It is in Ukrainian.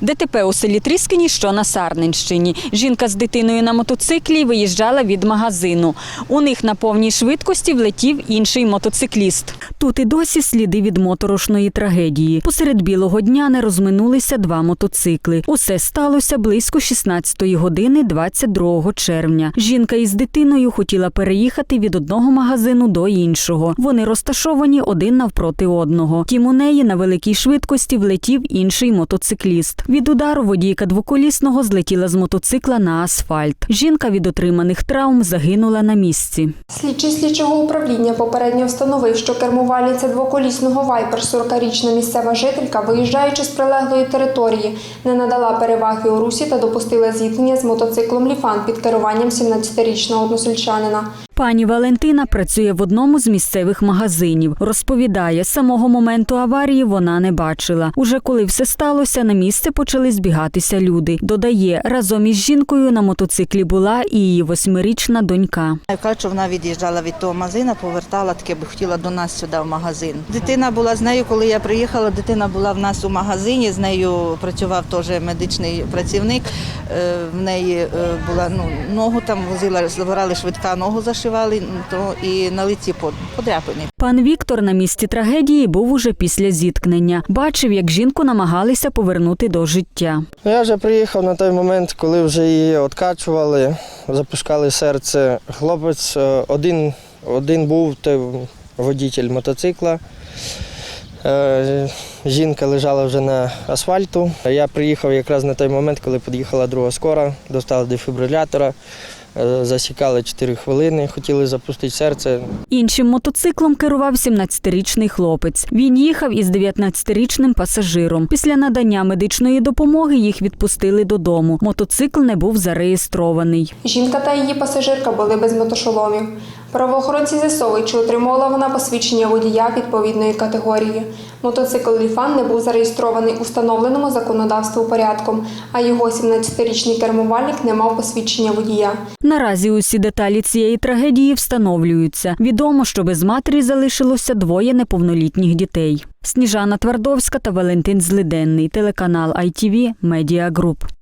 ДТП у селі Тріскині, що на Сарненщині. Жінка з дитиною на мотоциклі виїжджала від магазину. У них на повній швидкості влетів інший мотоцикліст. Тут і досі сліди від моторошної трагедії. Посеред білого дня не розминулися два мотоцикли. Усе сталося близько 16-ї години 22 червня. Жінка із дитиною хотіла переїхати від одного магазину до іншого. Вони розташовані один навпроти одного. Тім у неї на великій швидкості влетів інший мотоцикліст. Від удару водійка двоколісного злетіла з мотоцикла на асфальт. Жінка від отриманих травм загинула на місці. Слідчий слідчого управління попередньо встановив, що кермувальниця двоколісного вайпер, 40-річна місцева жителька, виїжджаючи з прилеглої території, не надала переваги у русі та допустила зіткнення з мотоциклом Ліфан під керуванням 17-річного односельчанина. Пані Валентина працює в одному з місцевих магазинів. Розповідає, самого моменту аварії вона не бачила. Уже коли все сталося, на місце почали збігатися люди. Додає, разом із жінкою на мотоциклі була і її восьмирічна донька. Яка що вона від'їжджала від того магазину, повертала таке, би хотіла до нас сюди в магазин. Дитина була з нею, коли я приїхала. Дитина була в нас у магазині. З нею працював теж медичний працівник. Е, В неї е, була ну ногу там возила, забирали швидка, ногу зашивали, то і на лиці под- подряпані. Пан Віктор на місці трагедії був уже після зіткнення. Бачив, як жінку намагалися повернути до життя. Ну, Я вже приїхав на той момент, коли вже її откачували, запускали серце. Хлопець е, один, один був водитель мотоцикла. Е, Жінка лежала вже на асфальту. Я приїхав якраз на той момент, коли під'їхала друга скора, достали дефібрилятора, е, засікали 4 хвилини, хотіли запустити серце. Іншим мотоциклом керував 17-річний хлопець. Він їхав із 19-річним пасажиром. Після надання медичної допомоги їх відпустили додому. Мотоцикл не був зареєстрований. Жінка та її пасажирка були без мотошоломів. Правоохоронці з'ясовують, чи отримувала вона посвідчення водія відповідної категорії. Мотоцикл Ліфан не був зареєстрований у встановленому законодавством порядком, а його 17-річний кермувальник не мав посвідчення водія. Наразі усі деталі цієї трагедії встановлюються. Відомо, що без матері залишилося двоє неповнолітніх дітей. Сніжана Твардовська та Валентин Злиденний, телеканал ITV Media Group.